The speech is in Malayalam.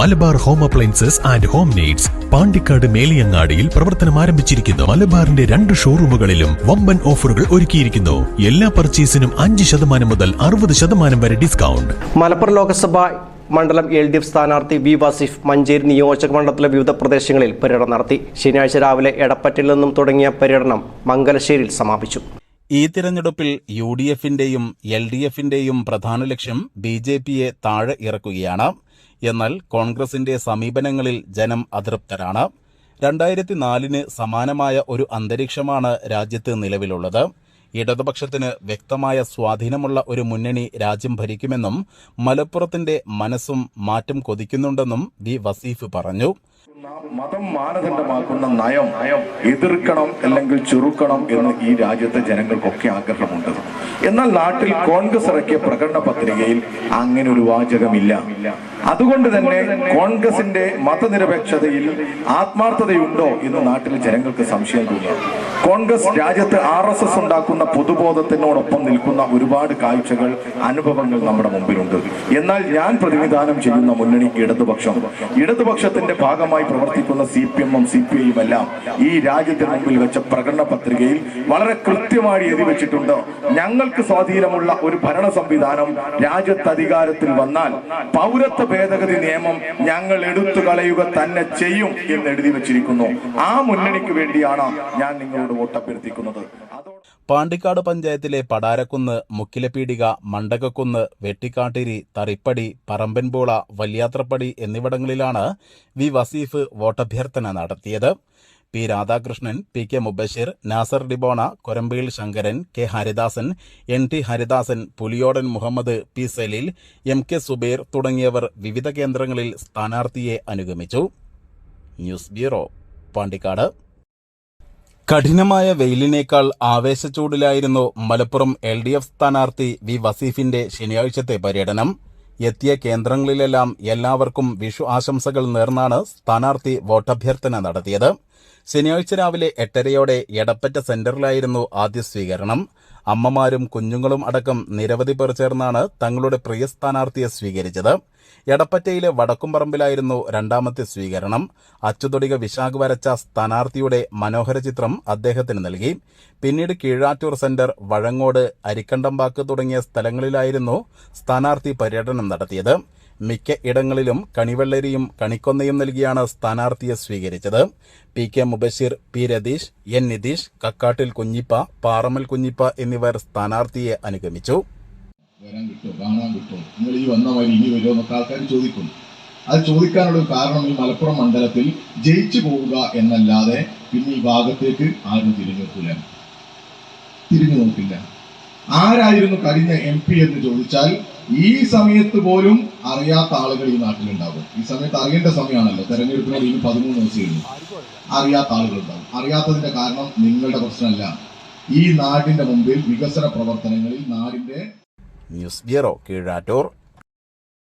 Malabar home appliances and home needs Pandikkad മേലിയങ്ങാടിയിൽ പ്രവർത്തനം ആരംഭിച്ചിരിക്കുന്നു. മലബാറിന്റെ രണ്ട് ഷോറൂമുകളിലും വമ്പൻ ഓഫറുകൾ ഒരുക്കിയിരിക്കുന്നു. എല്ലാ പർച്ചേസിനും അഞ്ച് ശതമാനം മുതൽ അറുപത് ശതമാനം വരെ ഡിസ്കൗണ്ട്. മലപ്പുറം ലോക്സഭ മണ്ഡലം എൽ ഡി എഫ് സ്ഥാനാർത്ഥി വി വസീഫ് മഞ്ചേരി നിയോജക മണ്ഡലത്തിലെ വിവിധ പ്രദേശങ്ങളിൽ പര്യടനം നടത്തി. ശനിയാഴ്ച രാവിലെ എടപ്പറ്റിൽ നിന്നും തുടങ്ങിയ പര്യടനം മംഗലശ്ശേരിയിൽ സമാപിച്ചു. ഈ തിരഞ്ഞെടുപ്പിൽ യു ഡി എഫിന്റെയും എൽ ഡി എഫിന്റെയും പ്രധാന ലക്ഷ്യം ബി ജെ പിയെ താഴെ ഇറക്കുകയാണ്. എന്നാൽ കോൺഗ്രസിന്റെ സമീപനങ്ങളിൽ ജനം അതൃപ്തരാണ്. രണ്ടായിരത്തി നാലിന് സമാനമായ ഒരു അന്തരീക്ഷമാണ് രാജ്യത്ത് നിലവിലുള്ളത്. ഇടതുപക്ഷത്തിന് വ്യക്തമായ സ്വാധീനമുള്ള ഒരു മുന്നണി രാജ്യം ഭരിക്കുമെന്നും മലപ്പുറത്തിന്റെ മനസ്സും മാറ്റം കൊതിക്കുന്നുണ്ടെന്നും വി വസീഫ് പറഞ്ഞു. മതം മാനദണ്ഡമാക്കുന്ന നയം എതിർക്കണം അല്ലെങ്കിൽ ചെറുക്കണം എന്ന് ഈ രാജ്യത്തെ ജനങ്ങൾക്കൊക്കെ ആഗ്രഹമുണ്ട്. എന്നാൽ നാട്ടിൽ കോൺഗ്രസ് ഇറക്കിയ പ്രകടന പത്രികയിൽ അങ്ങനെ ഒരു വാചകമില്ല. അതുകൊണ്ട് തന്നെ കോൺഗ്രസിന്റെ മതനിരപേക്ഷതയിൽ ആത്മാർത്ഥതയുണ്ടോ എന്ന് നാട്ടിൽ ജനങ്ങൾക്ക് സംശയം തോന്നുന്നു കോൺഗ്രസ് രാജ്യത്ത് ആർ എസ് എസ് ഉണ്ടാക്കുന്ന പൊതുബോധത്തിനോടൊപ്പം നിൽക്കുന്ന ഒരുപാട് കാഴ്ചകൾ അനുഭവങ്ങൾ നമ്മുടെ മുമ്പിലുണ്ട്. എന്നാൽ ഞാൻ പ്രതിനിധാനം ചെയ്യുന്ന മുന്നണി ഇടതുപക്ഷം ഇടതുപക്ഷത്തിന്റെ ഭാഗമായി പ്രവർത്തിക്കുന്ന സി പി എമ്മും സി പി ഐയും എല്ലാം ഈ രാജ്യത്തിന് മുമ്പിൽ വെച്ച പ്രകടന പത്രികയിൽ വളരെ കൃത്യമായി എഴുതി വെച്ചിട്ടുണ്ട്. ഞങ്ങൾക്ക് സ്വാധീനമുള്ള ഒരു ഭരണ സംവിധാനം രാജ്യത്ത് അധികാരത്തിൽ വന്നാൽ പൗരത്വ ഭേദഗതി നിയമം ഞങ്ങൾ എടുത്തു കളയുക തന്നെ ചെയ്യും എന്ന് എഴുതി വെച്ചിരിക്കുന്നു. ആ മുന്നണിക്ക് വേണ്ടിയാണ് ഞാൻ നിങ്ങളോട് വോട്ടഭ്യർത്ഥിക്കുന്നത്. പാണ്ടിക്കാട് പഞ്ചായത്തിലെ പടാരക്കുന്ന് മുക്കിലപീടിക മണ്ടകക്കുന്ന് വെട്ടിക്കാട്ടിരി തറിപ്പടി പറമ്പൻപോള വല്യാത്രപ്പടി എന്നിവിടങ്ങളിലാണ് വി വസീഫ് വോട്ടഭ്യർത്ഥന നടത്തിയത്. P Radhakrishnan P K Mubasheer Nasar Dibona Korambayil Sankaran K Haridasan N T Haridasan Puliyodan Muhammad P Saleel M K Subeer തുടങ്ങിയവർ വിവിധ കേന്ദ്രങ്ങളിൽ സ്ഥാനാർത്ഥിയെ അനുഗമിച്ചു. News bureau Pandikkad. കഠിനമായ വെയിലിനേക്കാൾ ആവേശച്ചൂടിലായിരുന്നു മലപ്പുറം എൽ ഡി എഫ് സ്ഥാനാർത്ഥി വി വസീഫിന്റെ ശനിയാഴ്ചത്തെ പര്യടനം. എത്തിയ കേന്ദ്രങ്ങളിലെല്ലാം എല്ലാവർക്കും വിഷു ആശംസകൾ നേർന്നാണ് സ്ഥാനാർത്ഥി വോട്ടഭ്യർത്ഥന നടത്തിയത്. ശനിയാഴ്ച രാവിലെ എട്ടരയോടെ എടപ്പറ്റ സെന്ററിലായിരുന്നു ആദ്യ സ്വീകരണം. അമ്മമാരും കുഞ്ഞുങ്ങളും അടക്കം നിരവധി പേർ ചേർന്നാണ് തങ്ങളുടെ പ്രിയ സ്ഥാനാർത്ഥിയെ സ്വീകരിച്ചത്. എടപ്പറ്റയിലെ വടക്കുംപറമ്പിലായിരുന്നു രണ്ടാമത്തെ സ്വീകരണം. അച്ചുതൊടിക വിശാഖ് വരച്ച സ്ഥാനാർത്ഥിയുടെ മനോഹര ചിത്രം അദ്ദേഹത്തിന് നൽകി. പിന്നീട് കീഴാറ്റൂർ സെന്റർ വഴങ്ങോട് അരിക്കണ്ടമ്പാക്ക് തുടങ്ങിയ സ്ഥലങ്ങളിലായിരുന്നു സ്ഥാനാർത്ഥി പര്യടനം നടത്തിയത്. മിക്ക ഇടങ്ങളിലും കണിവെള്ളരിയും കണിക്കൊന്നയും നൽകിയാണ് സ്ഥാനാർത്ഥിയെ സ്വീകരിച്ചത്. P K Mubashir P Ratheesh N Nitheesh Kakkattil Kunhippa Paramal Kunhippa എന്നിവർ സ്ഥാനാർത്ഥിയെ അനുഗമിച്ചു. നിങ്ങൾ ഈ ഇനി അത് ചോദിക്കാനുള്ള കാരണം ഈ മലപ്പുറം മണ്ഡലത്തിൽ ജയിച്ചു പോവുക എന്നല്ലാതെ പിന്നെ ഈ ഭാഗത്തേക്ക് ആരും തിരിഞ്ഞു നോക്കില്ല. തിരിഞ്ഞു നോക്കില്ല. ആരായിരുന്നു കഴിഞ്ഞ എം പി എന്ന് ചോദിച്ചാൽ ഈ സമയത്ത് പോലും അറിയാത്ത ആളുകൾ ഈ നാട്ടിലുണ്ടാകും. ഈ സമയത്ത് അറിയേണ്ട സമയമാണല്ലോ. തെരഞ്ഞെടുപ്പിനോട് ഇനി പതിമൂന്ന് ഉള്ളൂ. അറിയാത്ത ആളുകളുണ്ടാകും. അറിയാത്തതിന്റെ കാരണം നിങ്ങളുടെ പ്രശ്നമല്ല. ഈ നാടിന്റെ മുമ്പിൽ വികസന പ്രവർത്തനങ്ങളിൽ നാടിന്റെ ന്യൂസ് ബ്യൂറോ കീഴാറ്റൂർ.